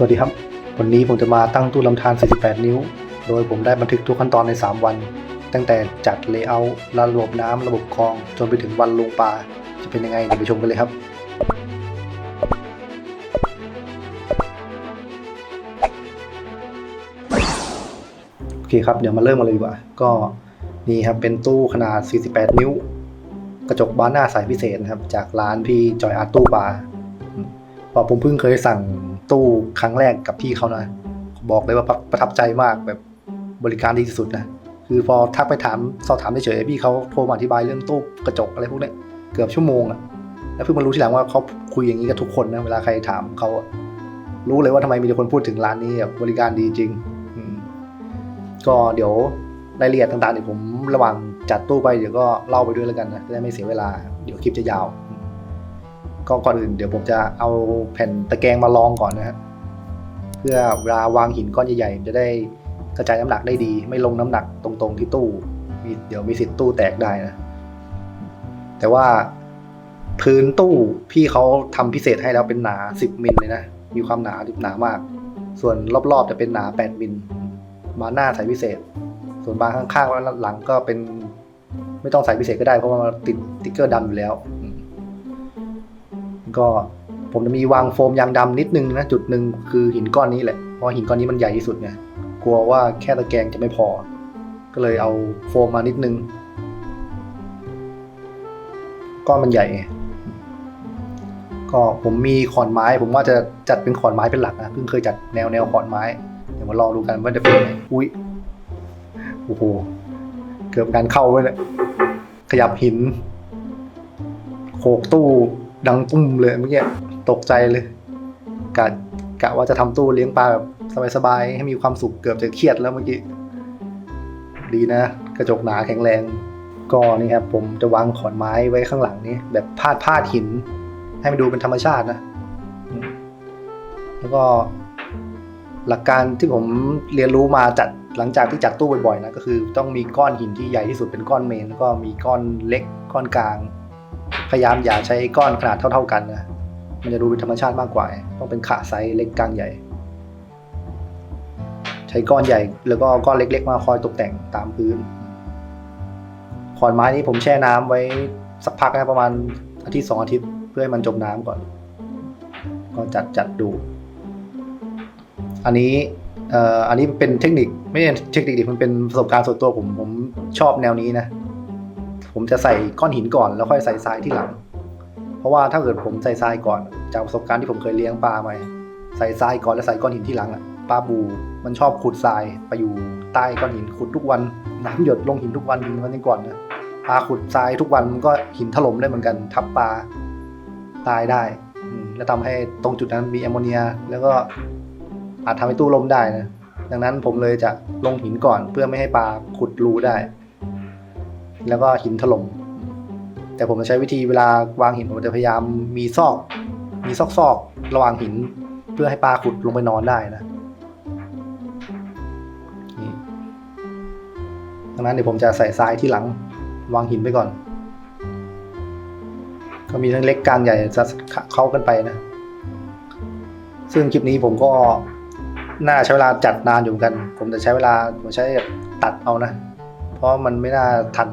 สวัสดีครับ วันนี้ผมจะมาตั้งตู้ลำธาร 48 นิ้ว โดยผมได้บันทึกทุกขั้นตอนใน 3 วัน ตั้งแต่จัดเลเยอร์ระบบน้ำระบบคลอง จนไปถึงวันลงปลา จะเป็นยังไงเดี๋ยวไปชมกันเลยครับโอเคครับเดี๋ยวมาเริ่มกันเลยดีกว่า ก็นี่ครับเป็นตู้ขนาด 48 นิ้ว กระจกบานหน้าสายพิเศษนะครับ จากร้านพี่จอยอาร์ตตู้ปลาอืมเพอผมเพิ่งเคยสั่ง ตู้ครั้งแรกกับพี่เขานะ บอกเลยว่าประทับใจมากแบบบริการดีที่สุดนะ คือพอทักไปถามสอบถามเฉยๆพี่เขาโทรมาอธิบายเรื่องตู้กระจกอะไรพวกนี้เกือบชั่วโมงอะแล้วเพิ่งมารู้ทีหลังว่าเขาคุยอย่างนี้กับทุกคนนะเวลาใครถามเขารู้เลยว่าทำไมมีแต่คนพูดถึงร้านนี้แบบบริการดีจริงก็เดี๋ยวรายละเอียดต่างๆเดี๋ยวผมระหว่างจัดตู้ไปเดี๋ยวก็เล่าไปด้วยแล้วกันนะจะได้ไม่เสียเวลาเดี๋ยวคลิปจะยาว ก็ก่อนอื่นเดี๋ยวผมจะเอาแผ่นตะแกรงมาลองก่อนนะฮะเพื่อเวลาวางหินก้อนใหญ่ๆจะได้กระจายน้ำหนักได้ดี ไม่ลงน้ำหนักตรงๆที่ตู้มีเดี๋ยวมีสิทธิ์ตู้แตกได้นะ แต่ว่าพื้นตู้พี่เขาทำพิเศษให้แล้วเป็นหนา 10 มิลเลยนะ มีความหนาหนามาก ส่วนรอบๆจะเป็นหนา 8 มิลมาหน้าใส่พิเศษ ส่วนบางข้างๆและหลังก็เป็น ไม่ต้องใส่พิเศษก็ได้เพราะว่ามันติดติ๊กเกอร์ดำอยู่แล้ว ก็ผมจะมีวางโฟมยางดำนิดนึงนะจุดหนึ่งคือหินก้อนนี้แหละเพราะหินก้อนนี้มันใหญ่ที่สุดไงกลัวว่าแค่ตะแกรงจะไม่พอ ก็เลยเอาโฟมมานิดนึงก้อนมันใหญ่ไงก็ผมมีขอนไม้ ผมว่าจะจัดเป็นขอนไม้เป็นหลักนะเพิ่งเคยจัดแนวแนวขอนไม้เดี๋ยวมาลองดูกันว่าจะเป็นยังไงอุ้ยโอ้โหเกือบการเข้าไปเลยขยับหินโขกตู้ ดังตุ้มเลยเมื่อกี้ตกใจเลยกะกะว่าจะทำตู้เลี้ยงปลาแบบสบายๆให้มีความสุขเกือบจะเครียดแล้วเมื่อกี้ดีนะ กระจกหนาแข็งแรง ก็นี่ครับผมจะวางขอนไม้ไว้ข้างหลังนี้ แบบพาดพาดหิน ให้มันดูเป็นธรรมชาตินะ แล้วก็หลักการที่ผมเรียนรู้มาจัดหลังจากที่จัดตู้บ่อยๆนะก็คือ ต้องมีก้อนหินที่ใหญ่ที่สุดเป็นก้อนเมน แล้วก็มีก้อนเล็กก้อนกลาง พยายามอย่าใช้ก้อนขนาดเท่า ๆกันนะ มันจะดูเป็นธรรมชาติมากกว่า ต้องเป็นขาไซส์เล็กกลางใหญ่ ใช้ก้อนใหญ่ แล้วก็ก้อนเล็ก ๆ มาคอยตกแต่งตามพื้น ขอนไม้นี้ผมแช่น้ำไว้สักพักนะประมาณอาทิตย์สองอาทิตย์เพื่อให้มันจมน้ำก่อน ก็จัดจัดดู อันนี้เอ่ออันนี้เป็นเทคนิคไม่ใช่เทคนิคดิมันเป็นประสบการณ์ส่วนตัวผมผมชอบแนวนี้นะ ผมจะใส่ก้อนหินก่อนแล้วค่อยใส่ทรายที่หลัง เพราะว่าถ้าเกิดผมใส่ทรายก่อน จากประสบการณ์ที่ผมเคยเลี้ยงปลามาใส่ทรายก่อนแล้วใส่ก้อนหินที่หลังอะปลาบูมันชอบขุดทรายไปอยู่ใต้ก้อนหินขุดทุกวันน้ำหยดลงหินทุกวันวันนี้ก่อนนะปลาขุดทรายทุกวันมันก็หินถล่มได้เหมือนกัน ทับปลาตายได้แล้วทำให้ตรงจุดนั้นมีแอมโมเนีย แล้วก็อาจทำให้ตู้ลมได้นะดังนั้นผมเลยจะลงหินก่อนเพื่อไม่ให้ปลาขุดรูได้ แล้วก็หินถล่มแต่ผมจะใช้วิธีเวลาวางหินผมจะพยายามมีซอก มีซอกซอกระหว่างหิน เพื่อให้ปลาขุดลงไปนอนได้นะนี่ดังนั้นเดี๋ยวผมจะใส่ทรายที่หลัง วางหินไปก่อน ก็มีทั้งเล็กกลางใหญ่จะเข้ากันไปนะ ซึ่งคลิปนี้ผมก็น่าใช้เวลาจัดนานอยู่เหมือนกัน ผมจะใช้เวลาผมใช้ตัดเอานะ เพราะมันไม่น่าทัน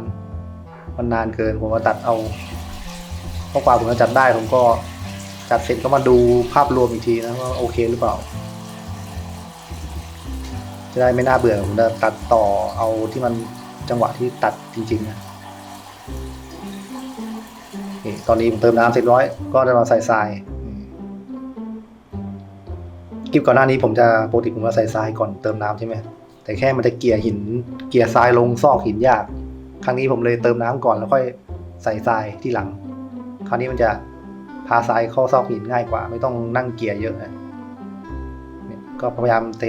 มันนานเกินผมก็ตัดเอาเพราะกว่าผมจะจัดได้ผมก็จัดเสร็จก็มาดูภาพรวมอีกทีนะว่าโอเคหรือเปล่า จะได้ไม่น่าเบื่อผมจะตัดต่อเอาที่มันจังหวะที่ตัดจริงๆนะตอนนี้ผมเติมน้ำเสร็จร้อยก็จะมาใส่ทรายคลิปก่อนหน้านี้ผมจะปกติผมจะใส่ทรายก่อนเติมน้ำใช่ไหมแต่แค่มันจะเกี่ยหิน เกี่ยทรายลงซอกหินยาก ครั้งนี้ผมเลยเติมน้ำก่อนแล้วค่อยใส่ทรายที่หลัง คราวนี้มันจะพาทรายเข้าซอกหินง่ายกว่า ไม่ต้องนั่งเกลี่ยเยอะนะเนี่ยก็พยายามเท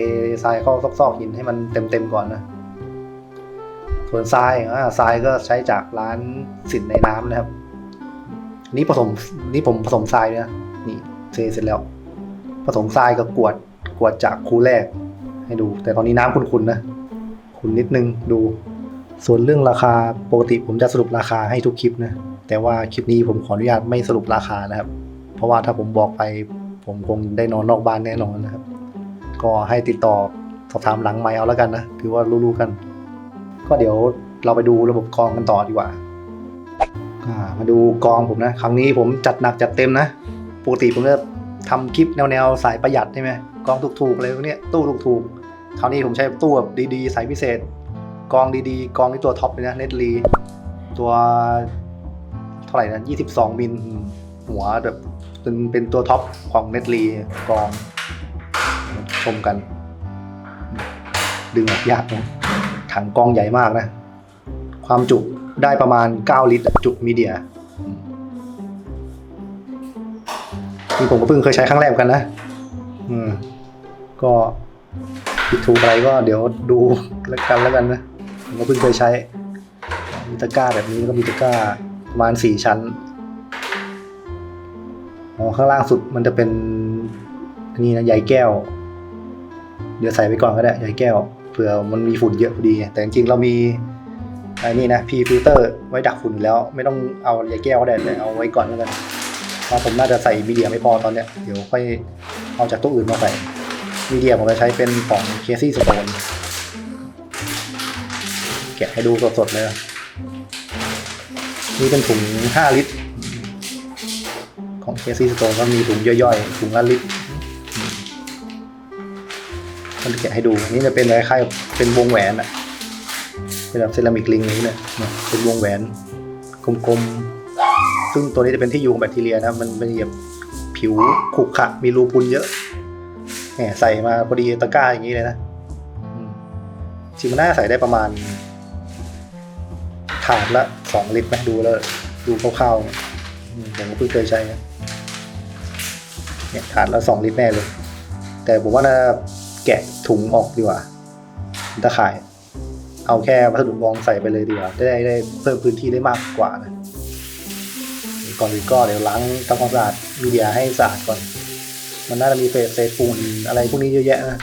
ทรายเข้าซอกซอกหินให้มันเต็มๆก่อนนะส่วนทรายอ่าทรายก็ใช้จากร้านสินในน้ำนะครับ นี่ผสมนี่ผมผสมทรายนะนี่เทเสร็จแล้ว ผสมทรายกับกวดกวดจากคูแรก ให้ดู แต่ตอนนี้น้ำขุ่นๆนะขุ่นนิดนึงดู ส่วนเรื่องราคาปกติผมจะสรุปราคาให้ทุกคลิปนะ แต่ว่าคลิปนี้ผมขออนุญาตไม่สรุปราคานะครับ เพราะว่าถ้าผมบอกไปผมคงได้นอนนอกบ้านแน่นอนนะครับ ก็ให้ติดต่อสอบถามหลังไมค์เอาแล้วกันนะถือว่ารู้ๆกัน ก็เดี๋ยวเราไปดูระบบกองกันต่อดีกว่ามาดูกองผมนะ ครั้งนี้ผมจัดหนักจัดเต็มนะปกติผมจะทำคลิปแนวๆสายประหยัดใช่ไหมกองถูกๆอะไรพวกนี้ตู้ถูกๆคราวนี้ผมใช้ตู้แบบดีๆสายพิเศษ กองดีๆ กองที่ตัวท็อปเลยนะเนตลีตัวเท่าไหร่นะ22 มิลอืมหัวแบบเป็นเป็นตัวท็อปของเนตลีกอง ชมกัน ดึงออกยากนะถังกองใหญ่มากนะ ความจุได้ประมาณ 9 ลิตร จุมีเดียมนี่ผมก็เพิ่งเคยใช้ครั้งแรกกันนะ อืม ก็ผิดถูกอะไรก็เดี๋ยวดูแล้วกันแล้วกันนะ ก็เพิ่งเคยใช้ มีตะกร้าแบบนี้แล้วก็มีตะกร้าประมาณสี่ชั้นอ๋อข้างล่างสุดมันจะเป็นอันนี่นะใยแก้ว เดี๋ยวใส่ไปก่อนก็ได้ใยแก้วเผื่อมันมีฝุ่นเยอะพอดี แต่จริงๆเรามีไอ้นี่นะ P filter ไว้ดักฝุ่นแล้ว ไม่ต้องเอาใยแก้วก็ได้แต่เอาไว้ก่อนแล้วกันเพราะผมน่าจะใส่มีเดียไม่พอตอนเนี้ยเดี๋ยวค่อยเอาจากตู้อื่นมาใส่มีเดียผมจะใช้เป็นของ Casey Stone แกะให้ดูสดๆเลยนะนี่เป็นถุง 5 ลิตร ของ Casey Stone ก็มีถุงย่อยๆ ถุงละลิตรมันจะแกะให้ดูนี่จะเป็นคล้ายๆเป็นวงแหวนอะเป็นแบบเซรามิกลิงนี้เนี่ยเป็นวงแหวนกลมๆ ซึ่งตัวนี้จะเป็นที่อยู่ของแบคทีเรียนะ มันเป็นแบบผิวขรุขระมีรูพุนเยอะแหมใส่มาพอดีตะกร้าอย่างนี้เลยนะจริงมันน่าใส่ได้ประมาณ ถาดละสองลิตรไหมดูแล้วดูคร่าวๆเนี่ยอืมผมก็เพิ่งเคยใช้นะเนี่ยถาดละสองลิตรแน่เลย แต่ผมว่าน่าแกะถุงออกดีกว่าตะข่าย เอาแค่วัสดุรองใส่ไปเลยดีกว่าได้ได้เพิ่มพื้นที่ได้มากกว่านะก่อนอื่นก็เดี๋ยวล้างทำความสะอาดมีเดียให้สะอาดก่อน มันน่าจะมีเศษเศษฝุ่นอะไรพวกนี้เยอะแยะนะ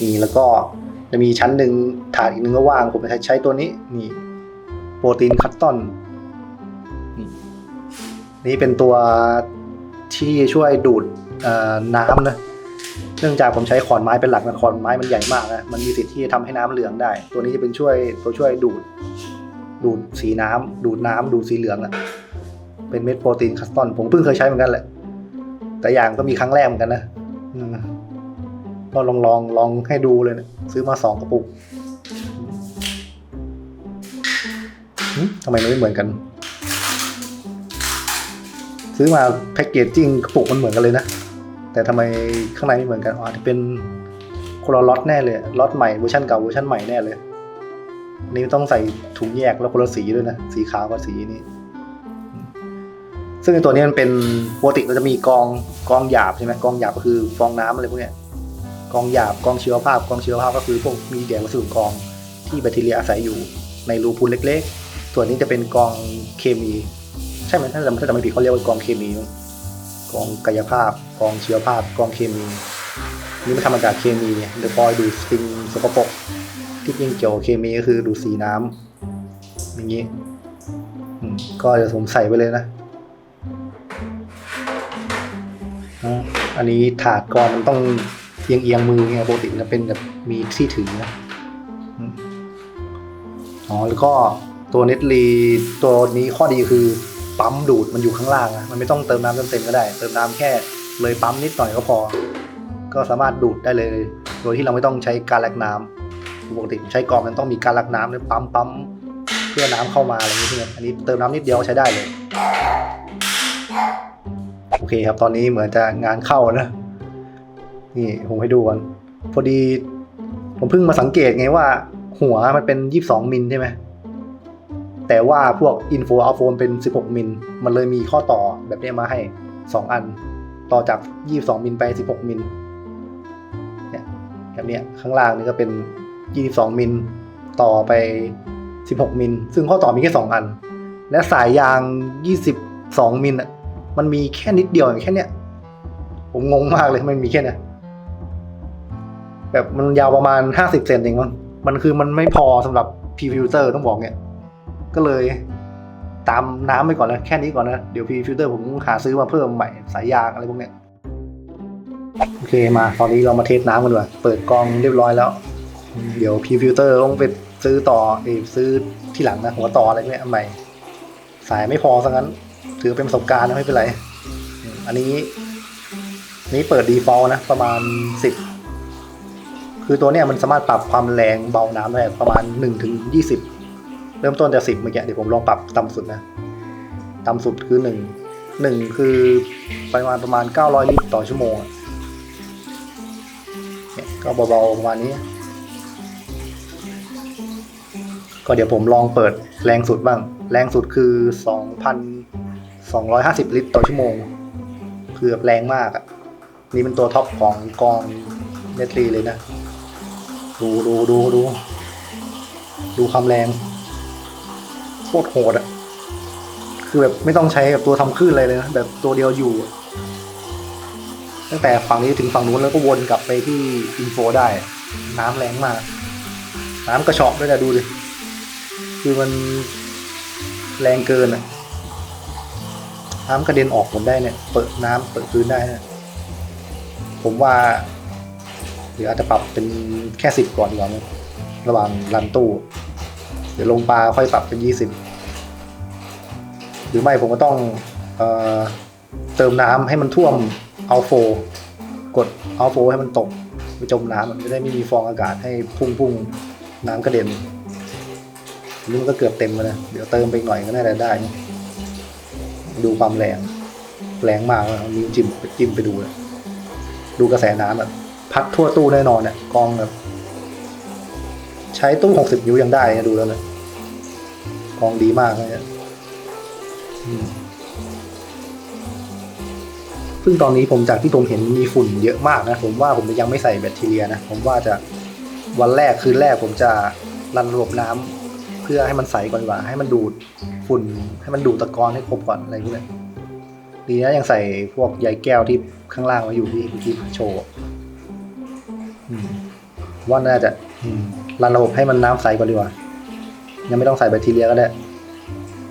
นี่แล้วก็ จะมีชั้นหนึ่งถาดอีกหนึ่งก็ว่าง ผมจะใช้ตัวนี้ นี่ โปรตีนคัตตอนนี่นี่เป็นตัวที่ช่วยดูดน้ำนะ เนื่องจากผมใช้ขอนไม้เป็นหลักนะขอนไม้มันใหญ่มากนะ มันมีสิทธิ์ที่จะทำให้น้ำเหลืองได้ ตัวนี้จะเป็นช่วยตัวช่วยดูด ดูดสีน้ำดูดน้ำดูดสีเหลืองอะ่ะเป็นเม็ดโปรตีนคัสตอน ผมเพิ่งเคยใช้เหมือนกันแหละ แต่อย่างก็มีครั้งแรกเหมือนกันนะก็ลองลองลองให้ดูเลยนะ ซื้อมาสองกระปุกทำไมมันไม่เหมือนกัน ซื้อมาแพ็กเกจจิ้งกระปุกมันเหมือนกันเลยนะ แต่ทำไมข้างในไม่เหมือนกันอ๋อจะเป็นคนละล็อตแน่เลยล็อตใหม่เวอร์ชันเก่าเวอร์ชันใหม่แน่เลยอันนี่ต้องใส่ถุงแยกแล้วคนละสีด้วยนะ สีขาวกับสีนี้ ซึ่งในตัวนี้มันเป็นปกติเราจะมีกองกองหยาบใช่ไหมกองหยาบก็คือฟองน้ำอะไรพวกเนี้ย กองหยาบกองชีวภาพกองชีวภาพก็คือพวกมีเดียวัสดุกองที่แบคทีเรียอาศัยอยู่ในรูพุนเล็ก ๆ ส่วนนี้จะเป็นกองเคมี ใช่ไหมถ้าจำถ้าจำไม่ผิดเขาเรียกว่ากองเคมี กองกายภาพ กองชีวภาพ กองเคมี นี่มันทำมาจากเคมีเนี่ยดี๋ยวพอยดูดสิ่งสกปรกที่จริงเกี่ยวเคมีก็คือดูดสีน้ำอย่างนี้ก็เดี๋ยวผมใส่ไปเลยนะอันนี้ถาดกอนมันต้อง อียงเอียงๆมือไงปกติมันจะเป็นแบบมีที่ถือนะอืมอ๋อแล้วก็ตัวเน็ตลีตัวนี้ข้อดีคือปั๊มดูดมันอยู่ข้างล่างอะมันไม่ต้องเติมน้ำเต็มๆก็ได้ เติมน้ำแค่เลยปั๊มนิดหน่อยก็พอ ก็สามารถดูดได้เลย โดยที่เราไม่ต้องใช้การลักน้ำปกติใช้กรองมันต้องมีการลักน้ำเนี่ยปั๊มปั๊มเพื่อน้ำเข้ามาอะไรอย่างเงี้ยอันนี้เติมน้ำนิดเดียวใช้ได้เลย โอเคครับตอนนี้เหมือนจะงานเข้านะ นี่ผมให้ดูก่อนพอดี ผมเพิ่งมาสังเกตไงว่า หัวมันเป็น 22 มิลใช่ไหมแต่ว่าพวก Info o u t p h o n e เป็น 16 มิล มันเลยมีข้อต่อแบบนี้มาให้ 2 อัน ต่อจาก 22 มิลไป 16 มิลเนี่ยแบบนี้ข้างล่างนี่ก็เป็น 22 มิล ต่อไป 16 มิล ซึ่งข้อต่อมีแค่ 2 อัน และสายยาง 22 มิลอะมันมีแค่นิดเดียวอย่างแค่เนี้ยผมงงมากเลยมันมีแค่เนี้ย แบบมันยาวประมาณ 50 เซนเองมั้งมันคือมันไม่พอสำหรับ P filter ต้องบอกเนี่ย ก็เลยตามน้ำไปก่อนนะแค่นี้ก่อนนะ เดี๋ยว P filter ผมหาซื้อมาเพิ่มใหม่สายยางอะไรพวกเนี้ยโอเคมา ตอนนี้เรามาเทสน้ำกันดีกว่าเปิดกองเรียบร้อยแล้ว เดี๋ยวพีฟิลเตอร์ต้องไปซื้อต่อเอซื้อที่หลังนะหัวต่ออะไรเนี่ยใหม่ สายไม่พอซะงั้น ถือเป็นประสบการณ์นะไม่เป็นไร อันนี้ นี้เปิด default นะ ประมาณ10 คือตัวเนี้ยมันสามารถปรับความแรงเบาน้ำได้ประมาณ1ถึง20 เริ่มต้นจาก10เมื่อกี้เดี๋ยวผมลองปรับต่ำสุดนะต่ำสุดคือ 1 1 คือปริมาณประมาณ 900 ลิตรต่อชั่วโมงเนี่ยก็เบาๆประมาณนี้ ก็เดี๋ยวผมลองเปิดแรงสุดบ้าง แรงสุดคือ 2,250 ลิตรต่อชั่วโมงคือแบบแรงมากอะ่ะนี่เป็นตัวท็อปของกองเนตรีเลยนะ ดูดูดูดูดูความแรงโคตรโหดอะคือแบบไม่ต้องใช้แบบตัวทำคลื่นอะไรเลยนะแบบตัวเดียวอยู่ ตั้งแต่ฝั่งนี้ถึงฝั่งนู้นแล้วก็วนกลับไปที่อินโฟได้ น้ำแรงมาก น้ำกระชอกด้วยนะดูดิคือมันแรงเกินอะน้ำกระเด็นออกหมดได้เนี่ย เปิดน้ำเปิดพื้นได้นะผมว่า เดี๋ยวอาจจะปรับเป็นแค่สิบก่อนดีกว่ามั้งระหว่างรันตู้ เดี๋ยวลงปลาค่อยปรับเป็นยี่สิบหรือไม่ผมก็ต้องเออเติมน้ำให้มันท่วมเอาโฟ กดเอาโฟให้มันตกไปจมน้ำมันจะได้ไม่มีฟองอากาศให้พุ่งพุ่งน้ำกระเด็นนี่มันก็เกือบเต็มแล้วนะ เดี๋ยวเติมไปหน่อยก็น่าจะได้ ดูความแรง แรงมากเลยนิ้วจิ้มจิ้มไปดูเลยดูกระแสน้ำแบบ พัดทั่วตู้แน่นอนเนี่ยกองแบบใช้ตู้หกสิบนิ้วยังได้ดูแล้วเลยกองดีมากเลยนี่ยซึ่งตอนนี้ผมจากที่ผมเห็นมีฝุ่นเยอะมากนะ ผมว่าผมยังไม่ใส่แบคทีเรียนะ ผมว่าจะวันแรกคืนแรกผมจะรันระบบน้ำเพื่อให้มันใสก่อนว่า ให้มันดูดฝุ่น ให้มันดูดตะกอนให้ครบก่อนอะไรพวกนี้ดีนะยังใส่พวกใยแก้วที่ข้างล่างมาอยู่ที่เมื่อกี้โชว์ ว่าน่าจะรันระบบให้มันน้ำใสก่อนดีกว่า ยังไม่ต้องใส่แบคทีเรียก็ได้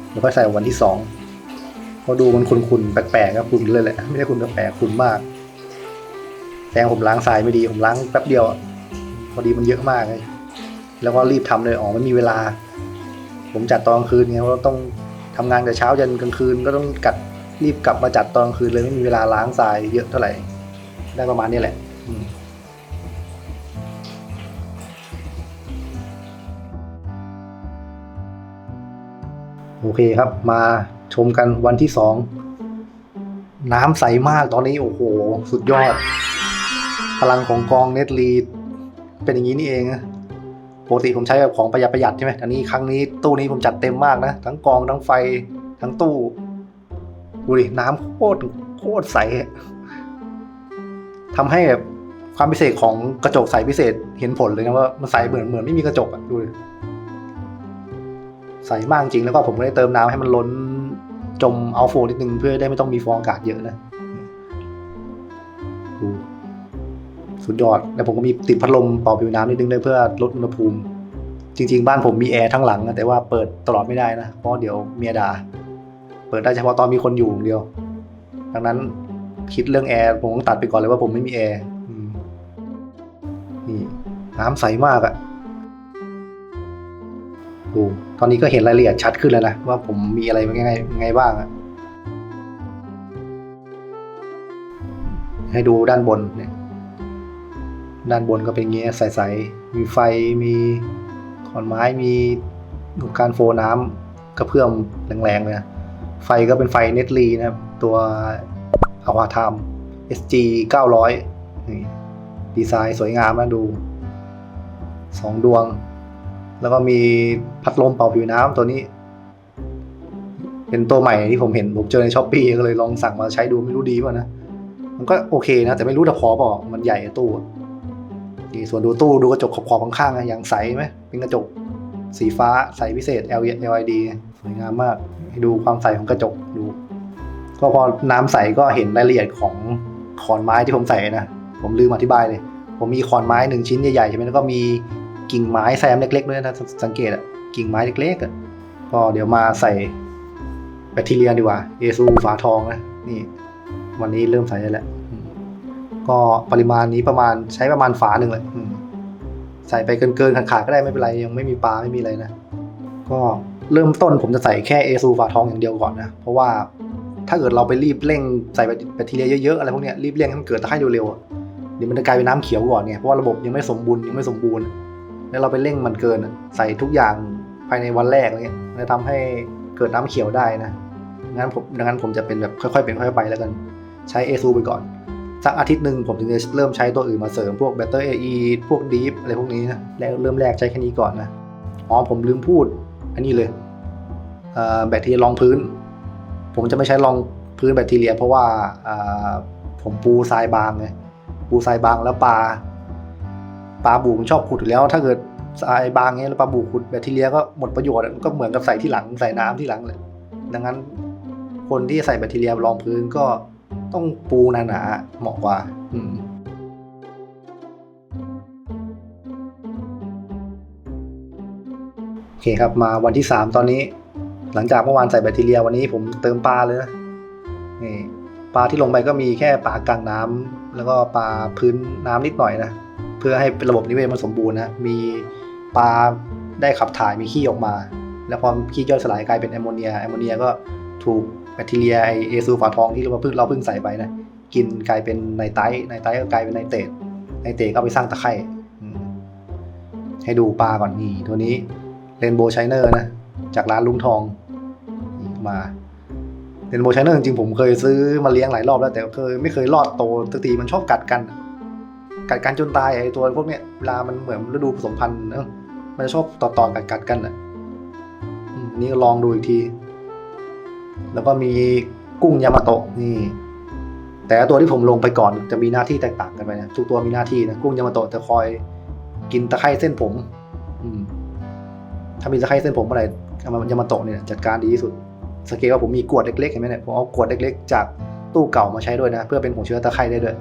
เดี๋ยวค่อยใส่วันที่สองเพราะดูมันขุ่นๆแปลกๆครับขุ่นเลยแหละไม่ได้ขุ่นแปลกๆขุ่นมากแตงผมล้างทรายไม่ดีผมล้างแป๊บเดียวพอดีมันเยอะมากเลยแล้วก็รีบทำเลยอ๋อไม่มีเวลา ผมจัดตอนกลางคืนไงว่าต้องทำงานแต่เช้ายันกลางคืน ก็ต้องกัดรีบกลับมาจัดตอนกลางคืนเลยไม่มีเวลาล้างทรายเยอะเท่าไหร่ ได้ประมาณนี้แหละ อืมโอเคครับ มาชมกันวันที่สองน้ำใสมากตอนนี้โอ้โห สุดยอด พลังของกองเนตลีเป็นอย่างนี้นี่เองปกติผมใช้แบบของประหยัดประหยัดใช่ไหมอันนี้ครั้งนี้ตู้นี้ผมจัดเต็มมากนะ ทั้งกองทั้งไฟทั้งตู้ดูดิน้ำโคตรโคตรใสทำให้แบบความพิเศษของกระจกใสพิเศษเห็นผลเลยนะว่ามันใสเหมือนเหมือนไม่มีกระจกอะดูดิ ใสมากจริงแล้วก็ผมก็ได้เติมน้ำให้มันล้นจมเอาโฟนิดนึงเพื่อได้ไม่ต้องมีฟองอากาศเยอะนะสุดยอดแล้วผมก็มีติดพัดลมเป่าผิวน้ำนิดนึงด้วยเพื่อลดอุณหภูมิ จริง ๆ บ้านผมมีแอร์ทั้งหลังแต่ว่าเปิดตลอดไม่ได้นะเพราะเดี๋ยวเมียด่าเปิดได้เฉพาะตอนมีคนอยู่อย่างเดียว ดังนั้นคิดเรื่องแอร์ผมต้องตัดไปก่อนเลยว่าผมไม่มีแอร์นี่น้ำใสมากอะ ดูตอนนี้ก็เห็นรายละเอียดชัดขึ้นแล้วนะ ว่าผมมีอะไรยังไงยังไงบ้างอะให้ดูด้านบนเนี่ย ด้านบนก็เป็นเงี้ยใสๆ มีไฟ มีขอนไม้ มีการโฟน้ำกระเพื่อมแรงๆเลยนะ ไฟก็เป็นไฟเนตลีนะครับ ตัวอาวาทาม SG 900ดีไซน์สวยงามนะดู สองดวง แล้วก็มีพัดลมเป่าผิวน้ำตัวนี้ เป็นตัวใหม่ที่ผมเห็นผมเจอในช้อปปี้ก็เลยลองสั่งมาใช้ดูไม่รู้ดีป่ะนะ มันก็โอเคนะ แต่ไม่รู้จะพอเปล่ามันใหญ่ตู้นี่ส่วนดูตู้ดูกระจกขอบๆข้างๆอะอย่างใสไหมเป็นกระจกสีฟ้าใสพิเศษ LED สวยงามมากให้ดูความใสของกระจกดู ก็พอน้ำใสก็เห็นรายละเอียดของขอนไม้ที่ผมใส่นะ ผมลืมอธิบายเลย ผมมีขอนไม้หนึ่งชิ้นใหญ่ๆใช่ไหมแล้วก็มี กิ่งไม้แซมเล็กๆด้วยนะสังเกตอะกิ่งไม้เล็กๆอะก็เดี๋ยวมาใส่แบคทีเรียดีกว่าเอซูฝาทองนะนี่ วันนี้เริ่มใส่ได้แล้วกก็ปริมาณนี้ประมาณใช้ประมาณฝาหนึ่งเลยใส่ไปเกินเกินๆขาดๆก็ได้ไม่เป็นไรยังไม่มีปลาไม่มีอะไรนะก็เริ่มต้นผมจะใส่แค่เอซูฝาทองอย่างเดียวก่อนนะเพราะว่าถ้าเกิดเราไปรีบเร่งใส่แบคทีเรียเยอะๆอะไรพวกเนี้ยรีบเร่งให้มันเกิดตะไคร่เร็วๆเดี๋ยวมันจะกลายเป็นน้ำเขียวก่อนเนี่ยเพราะว่าระบบยังไม่สมบูรณ์ยังไม่สมบูรณ์ แล้วเราไปเร่งมันเกินใส่ทุกอย่างภายในวันแรกอะไรเงี้ยจะทำให้เกิดน้ำเขียวได้นะงั้นผมดังนั้นผมจะเป็นแบบค่อยๆเป็นค่อยๆไปแล้วกันใช้เอซูไปก่อนสักอาทิตย์หนึ่งผมถึงจะเริ่มใช้ตัวอื่นมาเสริมพวกแบตเตอร์เอพวกดีฟอะไรพวกนี้นะแล้วเริ่มแรกใช้แค่นี้ก่อนนะอ๋อผมลืมพูด อันนี้เลยแบคทีเรียรองพื้น ผมจะไม่ใช้รองพื้นแบคทีเรีย เพราะว่าผมปูทรายบางไงปูทรายบางแล้วปลา ปลาบูมันชอบขุดอยู่แล้ว ถ้าเกิดทรายบางเงี้ยแล้วปลาบูขุดแบคทีเรียก็หมดประโยชน์ก็เหมือนกับใส่ที่หลังใส่น้ำที่หลังเลยดังนั้นคนที่ใส่แบคทีเรียรองพื้นก็ต้องปูหนาๆเหมาะกว่า อืมโอเคครับมาวันที่สามตอนนี้ หลังจากเมื่อวานใส่แบคทีเรียวันนี้ผมเติมปลาเลยนะนี่ปลาที่ลงไปก็มีแค่ปลากลางน้ำแล้วก็ปลาพื้นน้ำนิดหน่อยนะ เพื่อให้ระบบนิเวศมันสมบูรณ์นะมีปลาได้ขับถ่ายมีขี้ออกมา แล้วพอขี้ย่อยสลายกลายเป็นแอมโมเนียแอมโมเนียก็ถูกแบคทีเรียไอเอซูฝาทองที่เราเพิ่งเราเพิ่งใส่ไปนะกินกลายเป็นไนไตร์ไนไตร์ก็กลายเป็นไนเตรตไนเตรตก็ไปสร้างตะไคร่ให้ดูปลาก่อนนี่ตัวนี้เรนโบว์ไชเนอร์นะจากร้านลุงทองนี่มาเรนโบว์ไชเนอร์จริงๆผมเคยซื้อมาเลี้ยงหลายรอบแล้วแต่เคยไม่เคยรอดโตสักทีมันชอบกัดกัน กัดกันจนตายไอ้ตัวพวกเนี้ยเวลามันเหมือนฤดูผสมพันธุ์เนอะมันจะชอบต่อๆกัดกัดกันอะนี่ลองดูอีกที แล้วก็มีกุ้งยามาโตะนี่ แต่ตัวที่ผมลงไปก่อนจะมีหน้าที่แตกต่างกันไปนะทุกตัวมีหน้าที่นะกุ้งยามาโตะจะคอยกินตะไคร่เส้นผม อืม ถ้ามีตะไคร่เส้นผมอะไรเอามันยามาโตะเนี่ยจัดการดีที่สุดสังเกตว่าผมมีกรวดเล็กๆเห็นไหมเนี่ยผมเอากรวดเล็กๆจากตู้เก่ามาใช้ด้วยนะ เพื่อเป็นหัวเชื้อตะไคร่ได้ด้วย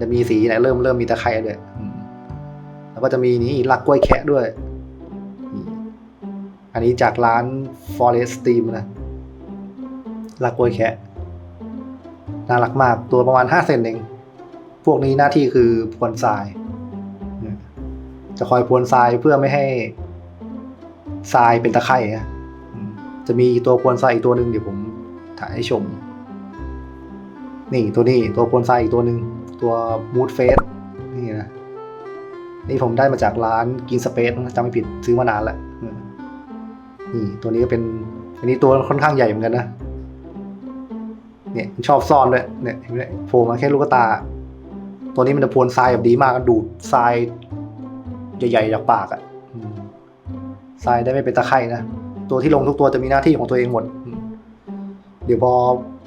จะมีสีไหนเริ่มเริ่มมีตะไคร่ด้วยอืมแล้วก็จะมีนี่ลักกล้วยแคะด้วยนี่อันนี้จากร้าน Forest Steam นะลักกล้วยแคะน่ารักมากตัวประมาณ5เซนเอง พวกนี้หน้าที่คือพรวนทรายเนี่ยจะคอยพรวนทรายเพื่อไม่ให้ทรายเป็นตะไคร่นะอืมจะมีตัวพรวนทรายอีกตัวหนึ่งเดี๋ยวผมถ่ายให้ชม นี่ตัวนี้ตัวพรวนทรายอีกตัวหนึ่ง ตัวมูดเฟสนี่นะ นี่ผมได้มาจากร้านกินสเปซจำไม่ผิดซื้อมานานแล้วนี่ตัวนี้ก็เป็น อันนี้ตัวค่อนข้างใหญ่เหมือนกันนะ เนี่ยชอบซ่อนด้วยเนี่ยเห็นไหมโผล่มาแค่ลูกตา ตัวนี้มันจะพรวนทรายแบบดีมากดูดทรายใหญ่ๆจากปากอะทรายได้ไม่เป็นตะไคร่นะ ตัวที่ลงทุกตัวจะมีหน้าที่ของตัวเองหมด เดี๋ยวพอ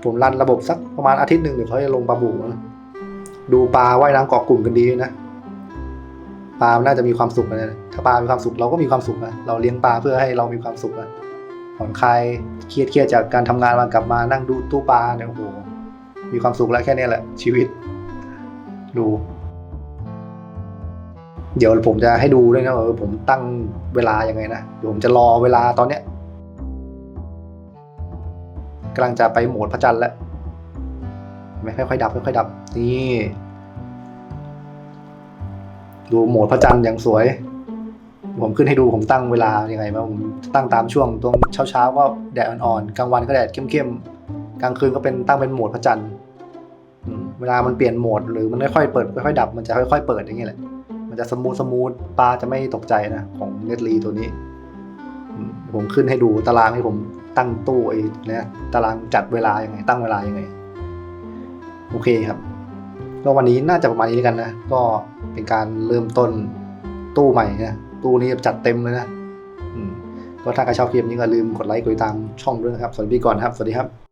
ผมรันระบบสักประมาณอาทิตย์หนึ่งเดี๋ยวเขาจะลงปลาบูนะ ดูปลาว่ายน้ำเกาะกลุ่มกันดีด้วยนะปลามันน่าจะมีความสุขนะถ้าปลามีความสุขเราก็มีความสุขนะเราเลี้ยงปลาเพื่อให้เรามีความสุขนะผ่อนคลายเครียดเครียดจากการทำงานมากลับมานั่งดูตู้ปลาเนี่ยโอ้โหมีความสุขแล้วแค่นี้แหละ ชีวิต ดู เดี๋ยวผมจะให้ดูด้วยนะเออผมตั้งเวลายังไงนะเดี๋ยวผมจะรอเวลาตอนเนี้ยกำลังจะไปโหมดพระจันทร์แล้ว ไหมค่อยๆดับค่อยๆดับนี่ดูโหมดพระจันทร์อย่างสวย ผมขึ้นให้ดูผมตั้งเวลายังไงบ้างผมตั้งตามช่วงตรงเช้าๆก็แดดอ่อนๆกลางวันก็แดดเข้มๆกลางคืนก็เป็นตั้งเป็นโหมดพระจันทร์เวลามันเปลี่ยนโหมดหรือมันค่อยๆเปิดค่อยๆดับมันจะค่อยๆเปิดอย่างเงี้ยแหละมันจะสมูทสมูทปลาจะไม่ตกใจนะของเนตลีตัวนี้ผมขึ้นให้ดูตารางให้ผมตั้งตู้ไอ้นะตารางจัดเวลายังไง ตั้งเวลายังไง โอเคครับ ก็วันนี้น่าจะประมาณนี้กันนะ ก็เป็นการเริ่มต้นตู้ใหม่นะ ตู้นี้จัดเต็มเลยนะก็ถ้าใครชอบคลิปนี้ก็ลืมกดไลค์กดติดตามช่องด้วยนะครับ สวัสดีก่อนครับ สวัสดีครับ